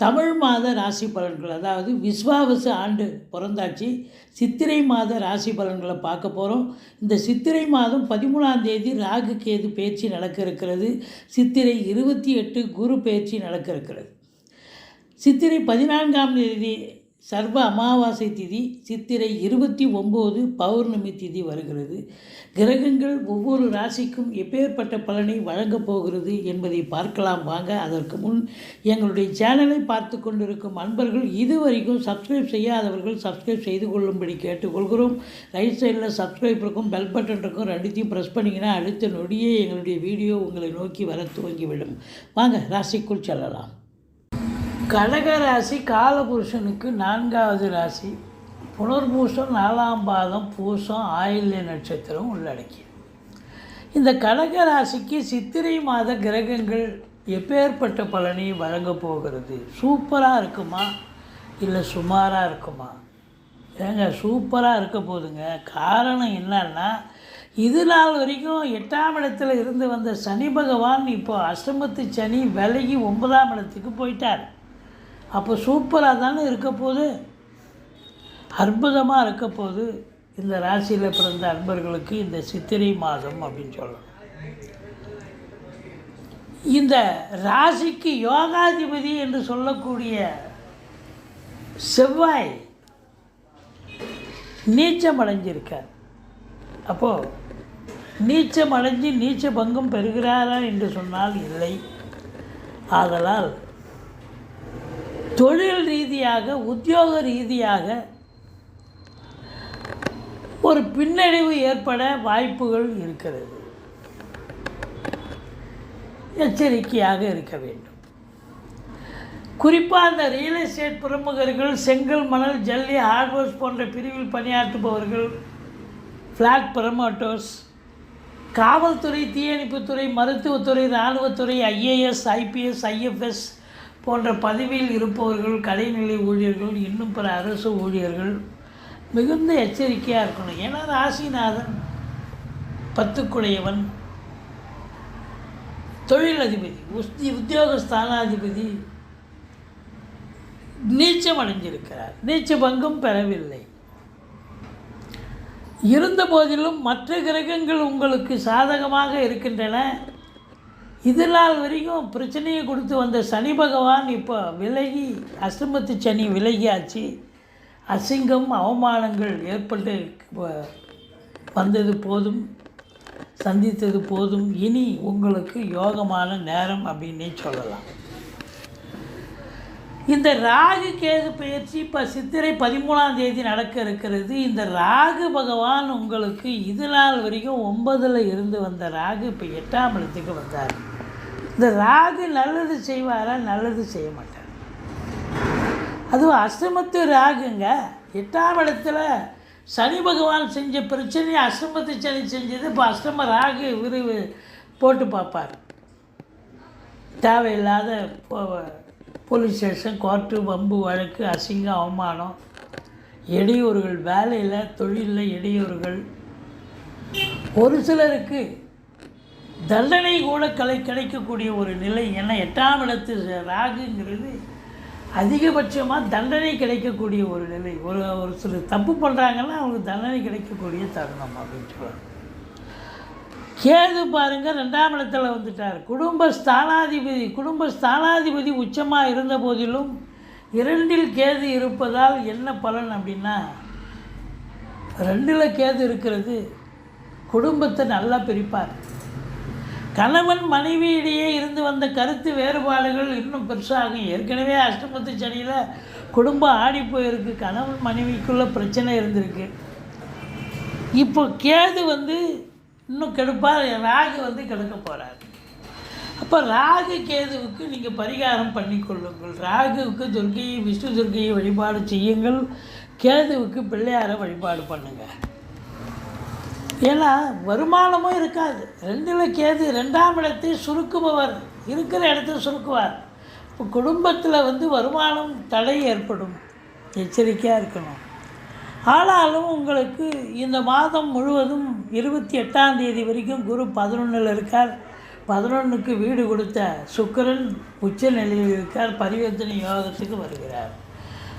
தமிழ் மாத ராசி பலன்கள் அதாவது விஸ்வாவசு ஆண்டு பிறந்தாச்சு. சித்திரை மாத ராசி பலன்களை பார்க்க போகிறோம் இந்த சித்திரை மாதம் பதிமூணாம் தேதி ராகு கேது பயிற்சி நடக்க இருக்கிறது சித்திரை இருபத்தி எட்டு குரு பயிற்சி நடக்க இருக்கிறது சித்திரை பதினான்காம் தேதி சர்வ அமாவாசை திதி சித்திரை இருபத்தி ஒம்பது பௌர்ணமி திதி வருகிறது. கிரகங்கள் ஒவ்வொரு ராசிக்கும் எப்பேற்பட்ட பலனை வழங்கப் போகிறது என்பதை பார்க்கலாம் வாங்க. அதற்கு முன் எங்களுடைய சேனலை பார்த்து கொண்டிருக்கும் அன்பர்கள் இதுவரைக்கும் சப்ஸ்கிரைப் செய்யாதவர்கள் சப்ஸ்கிரைப் செய்து கொள்ளும்படி கேட்டுக்கொள்கிறோம். ரைட் சைடில் சப்ஸ்கிரைப் இருக்கும் பெல் பட்டன் இருக்கும் ரெண்டுத்தையும் ப்ரெஸ் பண்ணிங்கன்னா அடுத்த நொடியே எங்களுடைய வீடியோ உங்களை நோக்கி வர துவங்கிவிடும். வாங்க ராசிக்குள் செல்லலாம். கடக ராசி காலபுருஷனுக்கு நான்காவது ராசி. புனர்பூசம் நாலாம் பாதம் பூசம் ஆயில்ய நட்சத்திரம் உள்ளடக்கி இந்த கடக ராசிக்கு சித்திரை மாத கிரகங்கள் எப்பேற்பட்ட பலனை வழங்கப் போகிறது? சூப்பராக இருக்குமா? இல்லை சுமாராக இருக்குமா? ஏங்க சூப்பராக இருக்க போதுங்க. காரணம் என்னன்னா இது நாள் வரைக்கும் எட்டாம் இடத்துல இருந்து வந்த சனி பகவான் இப்போ அஷ்டமத்து சனி விலகி ஒன்பதாம் இடத்துக்கு போயிட்டார். அப்போ சூப்பராக தானே இருக்க போகுது? அற்புதமாக இருக்க போகுது. இந்த ராசியில் பிறந்த அன்பர்களுக்கு இந்த சித்திரை மாதம் அப்படின்னு சொல்லணும். இந்த ராசிக்கு யோகாதிபதி என்று சொல்லக்கூடிய செவ்வாய் நீச்சம் அடைஞ்சிருக்கார். அப்போது நீச்சம் அடைஞ்சு நீச்ச பங்கம் பெறுகிறாரா என்று சொன்னால் இல்லை. ஆதலால் தொழில் ரீதியாக உத்தியோக ரீதியாக ஒரு பின்னடைவு ஏற்பட வாய்ப்புகள் இருக்கிறது. எச்சரிக்கையாக இருக்க வேண்டும். குறிப்பாக அந்த ரியல் எஸ்டேட் பிரமுகர்கள் செங்கல் மணல் ஜல்லி ஹார்ட்வேர்ஸ் போன்ற பிரிவில் பணியாற்றுபவர்கள் ஃப்ளாட் ப்ரமோட்டர்ஸ் காவல்துறை தீயணைப்புத்துறை மருத்துவத்துறை இராணுவத்துறை ஐஏஎஸ் ஐபிஎஸ் ஐஎஃப்எஸ் போன்ற பதவியில் இருப்பவர்கள் கடைநிலை ஊழியர்கள் இன்னும் பிற அரசு ஊழியர்கள் மிகுந்த எச்சரிக்கையாக இருக்கணும். ஏன்னா ராசிநாதன் பத்துக்குடையவன் தொழிலதிபதி உஸ்தி உத்தியோக ஸ்தானாதிபதி நீச்சம் அடைஞ்சிருக்கிறார். நீச்ச பங்கும் பெறவில்லை. இருந்த போதிலும் மற்ற கிரகங்கள் உங்களுக்கு சாதகமாக இருக்கின்றன. இது நாள் வரைக்கும் பிரச்சனையை கொடுத்து வந்த சனி பகவான் இப்போ விலகி அஷ்டமத்து சனி விலகியாச்சு. அசிங்கம் அவமானங்கள் ஏற்பட்டு வந்தது போதும் சந்தித்தது போதும். இனி உங்களுக்கு யோகமான நேரம் அப்படின்னே சொல்லலாம். இந்த ராகு கேது பயிற்சி இப்போ சித்திரை பதிமூணாம் தேதி நடக்க இருக்கிறது. இந்த ராகு பகவான் உங்களுக்கு இது நாள் வரைக்கும் ஒன்பதில் இருந்து வந்த ராகு இப்போ எட்டாம் இடத்துக்கு வந்தார். இந்த ராகு நல்லது செய்வாரா நல்லது செய்ய மாட்டார். அதுவும் அஸ்தமத்து ராகுங்க. எட்டாம் இடத்துல சனி பகவான் செஞ்ச பிரச்சனையை அஸ்தமத்து சனி செஞ்சது இப்போ அஷ்டம ராகு விரிவு போட்டு பார்ப்பார். தேவையில்லாத போலீஸ் ஸ்டேஷன் கோர்ட்டு வம்பு வழக்கு அசிங்கம் அவமானம். இடையூறுகள் வேலையில் தொழிலில் இடையூறுகள் ஒரு சிலருக்கு தண்டனை கூட கலை கிடைக்கக்கூடிய ஒரு நிலை ஏன்னா எட்டாம் இடத்து ராகுங்கிறது அதிகபட்சமாக தண்டனை கிடைக்கக்கூடிய ஒரு நிலை. ஒரு ஒரு சிலர் தப்பு பண்ணுறாங்கன்னா அவங்களுக்கு தண்டனை கிடைக்கக்கூடிய தருணம் அப்படின்னு சொல்லுவாங்க கேது பாருங்கள் ரெண்டாம் இடத்துல வந்துட்டார். குடும்ப ஸ்தானாதிபதி குடும்ப ஸ்தானாதிபதி உச்சமாக இருந்த போதிலும் இரண்டில் கேது இருப்பதால் என்ன பலன் அப்படின்னா ரெண்டில் கேது இருக்கிறது குடும்பத்தை நல்லா பிரிப்பார். கணவன் மனைவியிடையே இருந்து வந்த கருத்து வேறுபாடுகள் இன்னும் பெருசாகும். ஏற்கனவே அஷ்டமத்து சனியில் குடும்பம் ஆடி போயிருக்கு. கணவன் மனைவிக்குள்ள பிரச்சனை இருந்திருக்கு. இப்போ கேது வந்து இன்னும் கெடுப்பார் ராகு வந்து கெடுக்க போகிறார் அப்போ ராகு கேதுவுக்கு நீங்கள் பரிகாரம் பண்ணிக்கொள்ளுங்கள் ராகுவுக்கு துர்கையை விஷ்ணு துர்கையை வழிபாடு செய்யுங்கள். கேதுவுக்கு பிள்ளையாரை வழிபாடு பண்ணுங்கள் ஏன்னா வருமானமும் இருக்காது. ரெண்டில் கேது ரெண்டாம் இடத்தை சுருக்குபவர் இருக்கிற இடத்த சுருக்குவார். இப்போ குடும்பத்தில் வந்து வருமானம் தடை ஏற்படும். எச்சரிக்கையாக இருக்கணும். ஆனாலும் உங்களுக்கு இந்த மாதம் முழுவதும் இருபத்தி எட்டாம் தேதி வரைக்கும் குரு பதினொன்றில் இருக்கார். பதினொன்றுக்கு வீடு கொடுத்த சுக்கரன் உச்ச நிலையில் இருக்கார். பரிவர்த்தனை யோகத்துக்கு வருகிறார்.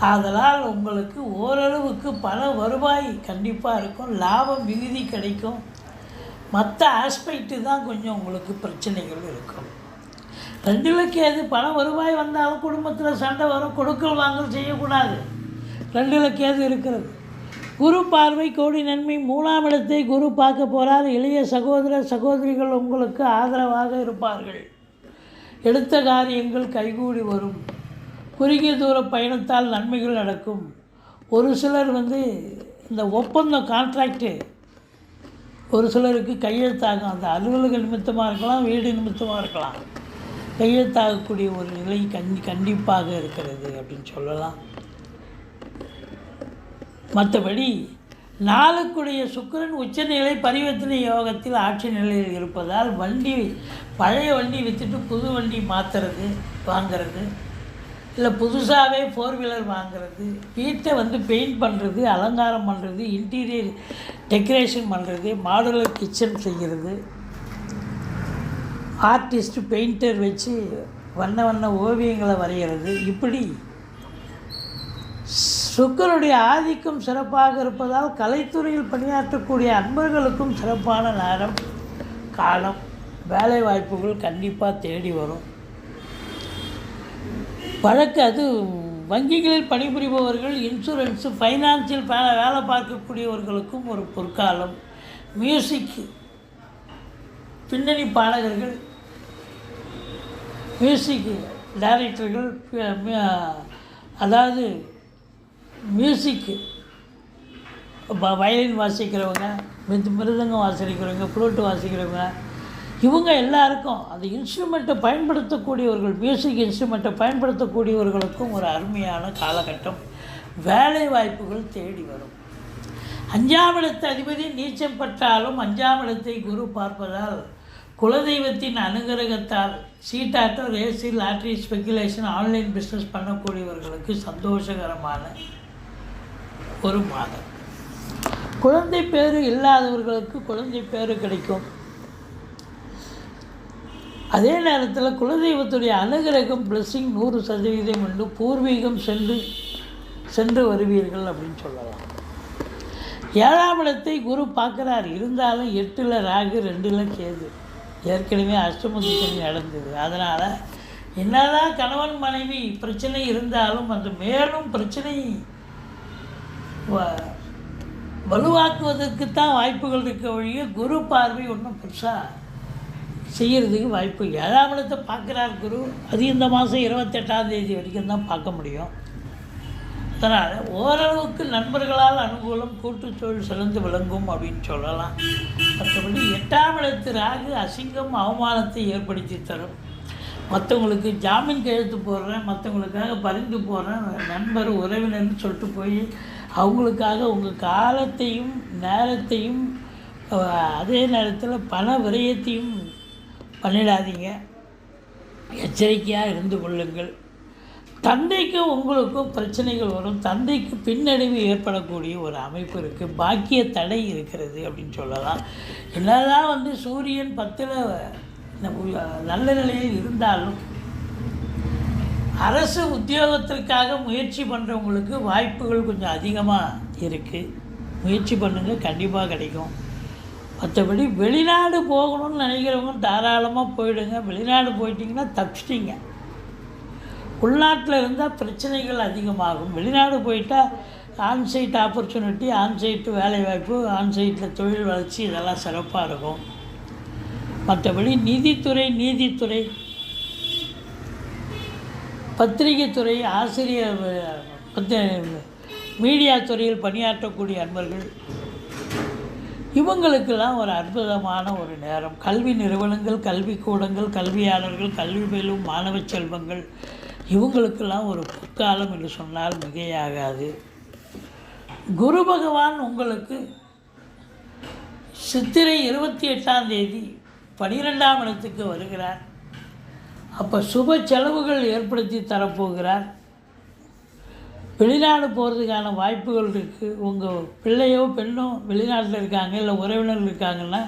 ஆதலால் உங்களுக்கு ஓரளவுக்கு பல வருவாய் கண்டிப்பாக இருக்கும் லாபம் மிகுதி கிடைக்கும். மற்ற ஆஸ்பெக்ட்டு தான் கொஞ்சம் உங்களுக்கு பிரச்சனைகள் இருக்கும். ரெண்டில் கேது பல வருவாய் வந்தாலும் குடும்பத்தில் சண்டை வரும் கொடுக்கல் வாங்கல் செய்யக்கூடாது. ரெண்டில் கேது இருக்கிறது. குரு பார்வை கோடி நன்மை மூணாம் இடத்தை குரு பார்க்க போகிறார் இளைய சகோதர சகோதரிகள் உங்களுக்கு ஆதரவாக இருப்பார்கள். எடுத்த காரியங்கள் கைகூடி வரும். குறுகிய தூர பயணத்தால் நன்மைகள் நடக்கும். ஒரு சிலர் வந்து இந்த ஒப்பந்தம் கான்ட்ராக்டு ஒரு சிலருக்கு கையெழுத்தாகும் அந்த அலுவலக நிமித்தமாக இருக்கலாம் வீடு நிமித்தமாக இருக்கலாம். கையெழுத்தாகக்கூடிய ஒரு நிலை கண் கண்டிப்பாக இருக்கிறது அப்படின்னு சொல்லலாம். மற்றபடி நாளுக்குடைய சுக்கரன் உச்சநிலை பரிவர்த்தனை யோகத்தில் ஆட்சி நிலையில் இருப்பதால் வண்டி பழைய வண்டி விற்றுட்டு புது வண்டி மாற்றுறது வாங்கிறது இல்லை புதுசாகவே ஃபோர் வீலர் வாங்குறது வீட்டை வந்து பெயிண்ட் பண்ணுறது அலங்காரம் பண்ணுறது இன்டீரியர் டெக்கரேஷன் பண்ணுறது மாடுலர் கிச்சன் செய்கிறது ஆர்டிஸ்ட் பெயிண்டர் வச்சு வண்ண வண்ண ஓவியங்களை வரைகிறது இப்படி சுக்கருடைய ஆதிக்கம் சிறப்பாக இருப்பதால் கலைத்துறையில் பணியாற்றக்கூடிய அன்பர்களுக்கும் சிறப்பான நேரம் காலம் வேலை வாய்ப்புகள் கண்டிப்பாக தேடி வரும். வழக்கு அது வங்கிகளில் பணிபுரிபவர்கள் இன்சூரன்ஸு ஃபைனான்சியல் வேலை வேலை பார்க்கக்கூடியவர்களுக்கும் ஒரு பொற்காலம். மியூசிக் பின்னணி பாடகர்கள் மியூசிக் டைரக்டர்கள் அதாவது மியூசிக்கு வயலின் வாசிக்கிறவங்க மிருதங்கம் வாசிக்கிறவங்க ஃப்ளூட்டு வாசிக்கிறவங்க இவங்க எல்லாருக்கும் அந்த இன்ஸ்ட்ருமெண்ட்டை பயன்படுத்தக்கூடியவர்கள் மியூசிக் இன்ஸ்ட்ருமெண்ட்டை பயன்படுத்தக்கூடியவர்களுக்கும் ஒரு அருமையான காலகட்டம். வேலை வாய்ப்புகள் தேடி வரும். அஞ்சாம் இடத்து அதிபதி நீச்சம் பட்டாலும் அஞ்சாம் இடத்தை குரு பார்ப்பதால் குலதெய்வத்தின் அனுகிரகத்தால் சீட்டாட்டம் race lottery speculation online business பண்ணக்கூடியவர்களுக்கு சந்தோஷகரமான ஒரு மாதம். குழந்தை பேரு இல்லாதவர்களுக்கு குழந்தை பேரு கிடைக்கும். அதே நேரத்தில் குலதெய்வத்துடைய அனுகிரகம் பிளஸ்ஸிங் நூறு சதவீதம் உண்டு பூர்வீகம் சென்று சென்று வருவீர்கள் அப்படின்னு சொல்லலாம். ஏழாம் இடத்தை குரு பார்க்குறார். இருந்தாலும் எட்டில் ராகு ரெண்டில் கேது. ஏற்கனவே அஷ்டமதி நடந்தது. அதனால் என்னதான் கணவன் மனைவி பிரச்சனை இருந்தாலும் அந்த மேலும் பிரச்சனை வ- வலுவாக்குவதற்கு தான் வாய்ப்புகள் இருக்க ஒழிய குரு பார்வை ஒன்றும் பெருசாக செய்கிறதுக்கு வாய்ப்பு ஏழாம் இடத்தை பார்க்குறார் குரு. அது இந்த மாதம் இருபத்தெட்டாம் தேதி வரைக்கும் தான் பார்க்க முடியும். அதனால் ஓரளவுக்கு நண்பர்களால் அனுகூலம் கூட்டுத்தொழில் சிறந்து விளங்கும் அப்படின்னு சொல்லலாம். மற்றபடி எட்டாம் இடத்து ராகு அசிங்கம் அவமானத்தை ஏற்படுத்தி தரும். மற்றவங்களுக்கு ஜாமீன் கையெழுத்து போடுறேன் மற்றவங்களுக்காக பரிந்து போடுறேன் நண்பர் உறவினர்னு சொல்லிட்டு போய் அவங்களுக்காக உங்கள் காலத்தையும் நேரத்தையும் அதே நேரத்தில் பண விரயத்தையும் பண்ணிடாதீங்க. எச்சரிக்கையாக இருந்து கொள்ளுங்கள். தந்தைக்கும் உங்களுக்கும் பிரச்சனைகள் வரும். தந்தைக்கு பின்னடைவு ஏற்படக்கூடிய ஒரு அமைப்பு இருக்குது பாக்கிய தடை இருக்கிறது அப்படின்னு சொல்லலாம். என்னதான் வந்து சூரியன் பத்தில் நல்ல நிலையில் இருந்தாலும் அரசு உத்தியோகத்திற்காக முயற்சி பண்ணுறவங்களுக்கு வாய்ப்புகள் கொஞ்சம் அதிகமாக இருக்குது முயற்சி பண்ணுங்கள் கண்டிப்பாக கிடைக்கும். மற்றபடி வெளிநாடு போகணும்னு நினைக்கிறவங்க தாராளமாக போயிடுங்க. வெளிநாடு போயிட்டீங்கன்னா தப்பிச்சிட்டிங்க. உள்நாட்டில் இருந்தால் பிரச்சனைகள் அதிகமாகும். வெளிநாடு போயிட்டால் ஆன்சைட் ஆப்பர்ச்சுனிட்டி ஆன்சைட்டு வேலைவாய்ப்பு ஆன்சைட்டில் தொழில் வளர்ச்சி இதெல்லாம் சிறப்பாக இருக்கும். மற்றபடி நிதித்துறை நீதித்துறை. பத்திரிகை துறை ஆசிரியர் மீடியா துறையில் பணியாற்றக்கூடிய அன்பர்கள். இவங்களுக்கெல்லாம் ஒரு அற்புதமான ஒரு நேரம். கல்வி நிறுவனங்கள் கல்விக்கூடங்கள் கல்வியாளர்கள் கல்வி பயிலும் மாணவ செல்வங்கள் இவங்களுக்கெல்லாம் ஒரு பொற்காலம் என்று சொன்னால் மிகையாகாது. குரு பகவான் உங்களுக்கு சித்திரை இருபத்தி எட்டாம் தேதி பனிரெண்டாம் இடத்துக்கு வருகிறார். அப்போ சுப செலவுகள் ஏற்படுத்தி தரப்போகிறார். வெளிநாடு போகிறதுக்கான வாய்ப்புகள் இருக்குது உங்கள் பிள்ளையோ பெண்ணோ வெளிநாட்டில் இருக்காங்க இல்லை உறவினர்கள் இருக்காங்கன்னா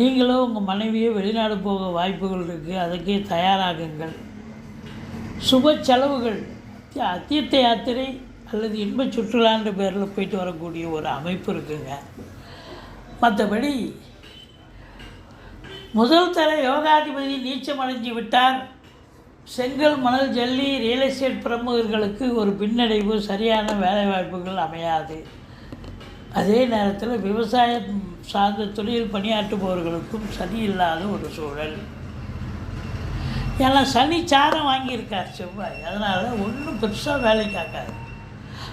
நீங்களோ உங்கள் மனைவியோ வெளிநாடு போக வாய்ப்புகள் இருக்குது அதுக்கே தயாராகுங்கள். சுப செலவுகள் அத்தியத்த தீர்த்த யாத்திரை அல்லது இன்ப சுற்றுலான்ற பேரில் போயிட்டு வரக்கூடிய ஒரு அமைப்பு இருக்குங்க. மற்றபடி முதல் தர யோகாதிபதி நீச்சம் அடைஞ்சு விட்டார். செங்கல் மணல் ஜல்லி ரியல் எஸ்டேட் பிரமுகர்களுக்கு ஒரு பின்னடைவு சரியான வேலைவாய்ப்புகள் அமையாது. அதே நேரத்தில் விவசாயம் சார்ந்த தொழில் பணியாற்றுபவர்களுக்கும் சரியில்லாத ஒரு சூழல். ஏன்னா சனி சாரம் வாங்கியிருக்கார் செவ்வாய். அதனால் ஒன்றும் பெருசாக வேலை காக்காது.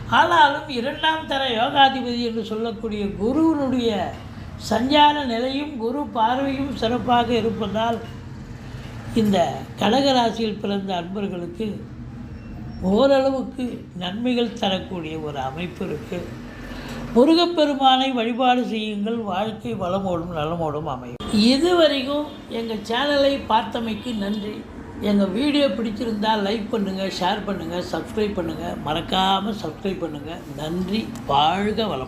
ஆனாலும் இரண்டாம் தர யோகாதிபதி என்று சொல்லக்கூடிய குருவினுடைய சஞ்சார நிலையும் குரு பார்வையும் சிறப்பாக இருப்பதால் இந்த கடகராசியில் பிறந்த அன்பர்களுக்கு ஓரளவுக்கு நன்மைகள் தரக்கூடிய ஒரு அமைப்பு இருக்குது முருகப்பெருமானை வழிபாடு செய்யுங்கள். வாழ்க்கை வளமோடும் நலமோடும் அமையும். இதுவரைக்கும் எங்கள் சேனலை பார்த்தமைக்கு நன்றி. எங்கள் வீடியோ பிடிச்சிருந்தால் லைக் பண்ணுங்கள் ஷேர் பண்ணுங்கள் சப்ஸ்கிரைப் பண்ணுங்கள் மறக்காமல் சப்ஸ்கிரைப் பண்ணுங்கள் நன்றி. வாழ்க வளமுடன்.